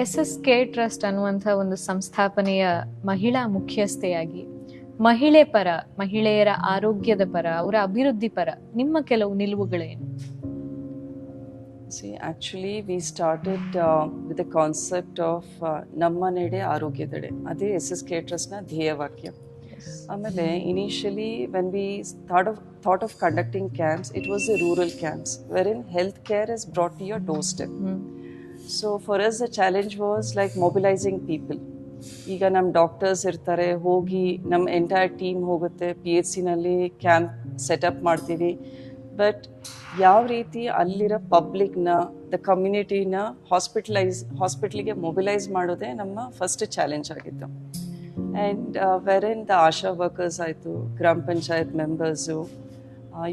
S S K trust ಅನ್ನುವಂಥ ಒಂದು ಸಂಸ್ಥಾಪನೆಯ ಮಹಿಳಾ ಮುಖ್ಯಸ್ಥೆಯಾಗಿ ಮಹಿಳೆ ಪರ ಮಹಿಳೆಯರ ಆರೋಗ್ಯದ ಪರ ಅವರ ಅಭಿವೃದ್ಧಿ ಪರ ನಿಮ್ಮ ಕೆಲವು ನಿಲುವುಗಳೇನು? See actually we started with the concept of ನಮ್ಮ ನೆಡೆ ಆರೋಗ್ಯದೆಡೆ. ಅದೇ ಎಸ್ ಎಸ್ ಕೆ ಟ್ರಸ್ಟ್ನ ಧ್ಯೇಯವಾಕ್ಯ. ಆಮೇಲೆ initially when we thought of thought of conducting camps it was a rural camps wherein health care is brought to your doorstep so for us the challenge was like mobilising people ಈಗ ನಮ್ಮ doctors ಇರ್ತಾರೆ, ಹೋಗಿ ನಮ್ಮ entire team ಹೋಗುತ್ತೆ. P H ಸಿನಲ್ಲಿ camp setup ಮಾಡ್ತೀವಿ. But ಯಾವ ರೀತಿ ಅಲ್ಲಿರೋ ಪಬ್ಲಿಕ್ನ ದ ಕಮ್ಯುನಿಟಿನ ಹಾಸ್ಪಿಟಲೈಸ್ ಹಾಸ್ಪಿಟ್ಲಿಗೆ ಮೊಬಿಲೈಸ್ ಮಾಡೋದೇ ನಮ್ಮ ಫಸ್ಟ್ ಚಾಲೆಂಜ್ ಆಗಿತ್ತು. And wherein the Asha workers ಆಯಿತು, ಗ್ರಾಮ ಪಂಚಾಯತ್ ಮೆಂಬರ್ಸು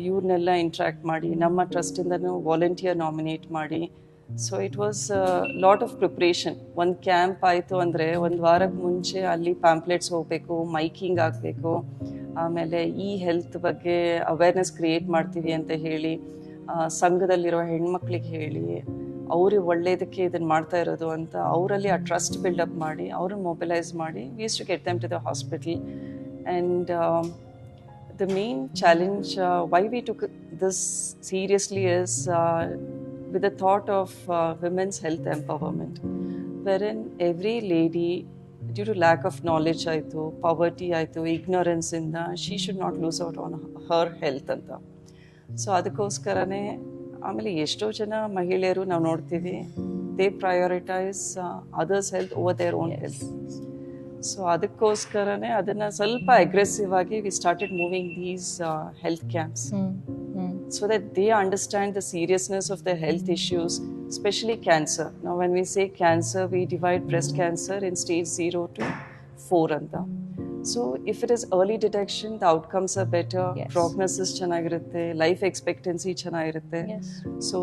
ಇವ್ರನ್ನೆಲ್ಲ ಇಂಟ್ರ್ಯಾಕ್ಟ್ ಮಾಡಿ, ನಮ್ಮ ಟ್ರಸ್ಟಿಂದನೂ ವಾಲಂಟಿಯರ್ ನಾಮಿನೇಟ್ ಮಾಡಿ so it was lot of preparation ಒಂದು ಕ್ಯಾಂಪ್ ಆಯಿತು ಅಂದರೆ ಒಂದು ವಾರಕ್ಕೆ ಮುಂಚೆ ಅಲ್ಲಿ ಪ್ಯಾಂಪ್ಲೆಟ್ಸ್ ಹೋಗಬೇಕು ಮೈಕಿಂಗ್ ಆಗಬೇಕು, ಆಮೇಲೆ ಈ ಹೆಲ್ತ್ ಬಗ್ಗೆ ಅವೇರ್ನೆಸ್ ಕ್ರಿಯೇಟ್ ಮಾಡ್ತೀವಿ ಅಂತ ಹೇಳಿ ಸಂಘದಲ್ಲಿರೋ ಹೆಣ್ಮಕ್ಳಿಗೆ ಹೇಳಿ ಅವ್ರಿಗೆ ಒಳ್ಳೇದಕ್ಕೆ ಇದನ್ನು ಮಾಡ್ತಾ ಇರೋದು ಅಂತ ಅವರಲ್ಲಿ ಆ ಟ್ರಸ್ಟ್ ಬಿಲ್ಡಪ್ ಮಾಡಿ, ಅವ್ರನ್ನ ಮೊಬಿಲೈಸ್ ಮಾಡಿ was to get them to the hospital and the main challenge why we we this seriously is with the thought of uh, women's health empowerment wherein every lady due to lack of knowledge ಆಯಿತು poverty ಆಯಿತು ignorance ಇಂದ she should not lose out on her health ಅಂತ so ಅದಕ್ಕೋಸ್ಕರನೇ ಆಮೇಲೆ ಎಷ್ಟೋ ಜನ ಮಹಿಳೆಯರು ನಾವು ನೋಡ್ತೀವಿ they prioritise others health over their own health so ಅದಕ್ಕೋಸ್ಕರನೇ ಅದನ್ನು ಸ್ವಲ್ಪ ಅಗ್ರೆಸಿವ್ ಆಗಿ we started moving these health camps so that they understand the seriousness of their health issues, especially cancer. Now, when we say cancer, we divide breast cancer in stage 0 to 4 anta. So, if it is early detection, the outcomes are better, Yes. prognosis ಚೆನ್ನಾಗಿರುತ್ತೆ, life expectancy ಚೆನ್ನಾಗಿರುತ್ತೆ. Yes. So,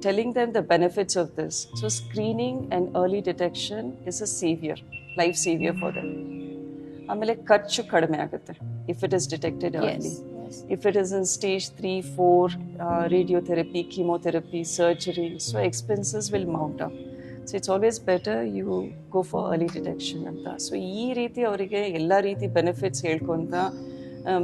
telling them the benefits of this. So, screening and early detection is a savior, life savior for them. ಆಮೇಲೆ ಖರ್ಚು ಕಡಿಮೆ ಆಗುತ್ತೆ if it is detected early Yes. if it is in stage 3 4 uh, radiotherapy chemotherapy surgery so expenses will mount up so it's always better you go for early detection ಅಂತ so ಈ ರೀತಿ ಅವರಿಗೆ ಎಲ್ಲ ರೀತಿ benefits ಹೇಳ್ಕೊಂತ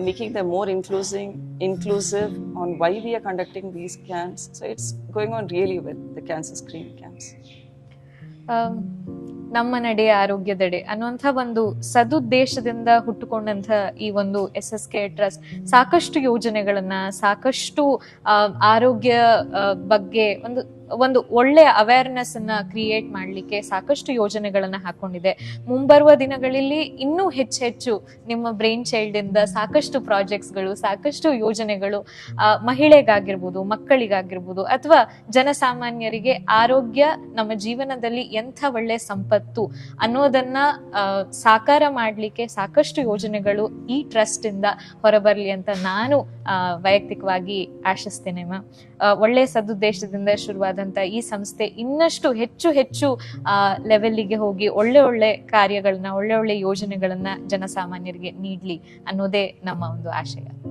making the more including inclusive and why we are conducting these camps so it's going on really well the cancer screen camps um, ನಮ್ಮ ನಡೆ ಆರೋಗ್ಯದೆಡೆ ಅನ್ನುವಂಥ ಒಂದು ಸದುದ್ದೇಶದಿಂದ ಹುಟ್ಟುಕೊಂಡಂತ ಈ ಒಂದು ಎಸ್ ಎಸ್ ಕೆ ಟ್ರಸ್ಟ್ ಸಾಕಷ್ಟು ಯೋಜನೆಗಳನ್ನ, ಸಾಕಷ್ಟು ಆರೋಗ್ಯ ಬಗ್ಗೆ ಒಂದು ಒಂದು ಒಳ್ಳೆ ಅವೇರ್ನೆಸ್ ಅನ್ನ ಕ್ರಿಯೇಟ್ ಮಾಡ್ಲಿಕ್ಕೆ ಸಾಕಷ್ಟು ಯೋಜನೆಗಳನ್ನ ಹಾಕೊಂಡಿದೆ. ಮುಂಬರುವ ದಿನಗಳಲ್ಲಿ ಇನ್ನೂ ಹೆಚ್ಚೆಚ್ಚು ನಿಮ್ಮ ಬ್ರೈನ್ ಚೈಲ್ಡ್ ಇಂದ ಸಾಕಷ್ಟು ಪ್ರಾಜೆಕ್ಟ್ಸ್ಗಳು ಸಾಕಷ್ಟು ಯೋಜನೆಗಳು ಮಹಿಳೆಗಾಗಿರ್ಬೋದು, ಮಕ್ಕಳಿಗಾಗಿರ್ಬೋದು, ಅಥವಾ ಜನಸಾಮಾನ್ಯರಿಗೆ ಆರೋಗ್ಯ ನಮ್ಮ ಜೀವನದಲ್ಲಿ ಎಂಥ ಒಳ್ಳೆ ಸಂಪತ್ತು ಅನ್ನೋದನ್ನ ಸಾಕಾರ ಮಾಡ್ಲಿಕ್ಕೆ ಸಾಕಷ್ಟು ಯೋಜನೆಗಳು ಈ ಟ್ರಸ್ಟ್ ಇಂದ ಹೊರಬರ್ಲಿ ಅಂತ ನಾನು ವೈಯಕ್ತಿಕವಾಗಿ ಆಶಿಸ್ತೇನೆ ಮ್ಯಾಮ್ ಒಳ್ಳೆ ಸದುದ್ದೇಶದಿಂದ ಶುರುವಾದಂತ ಈ ಸಂಸ್ಥೆ ಇನ್ನಷ್ಟು ಹೆಚ್ಚು ಹೆಚ್ಚು ಲೆವೆಲ್ಲಿಗೆ ಹೋಗಿ ಒಳ್ಳೆ ಒಳ್ಳೆ ಕಾರ್ಯಗಳನ್ನ, ಒಳ್ಳೆ ಒಳ್ಳೆ ಯೋಜನೆಗಳನ್ನ ಜನಸಾಮಾನ್ಯರಿಗೆ ನೀಡ್ಲಿ ಅನ್ನೋದೇ ನಮ್ಮ ಒಂದು ಆಶಯ.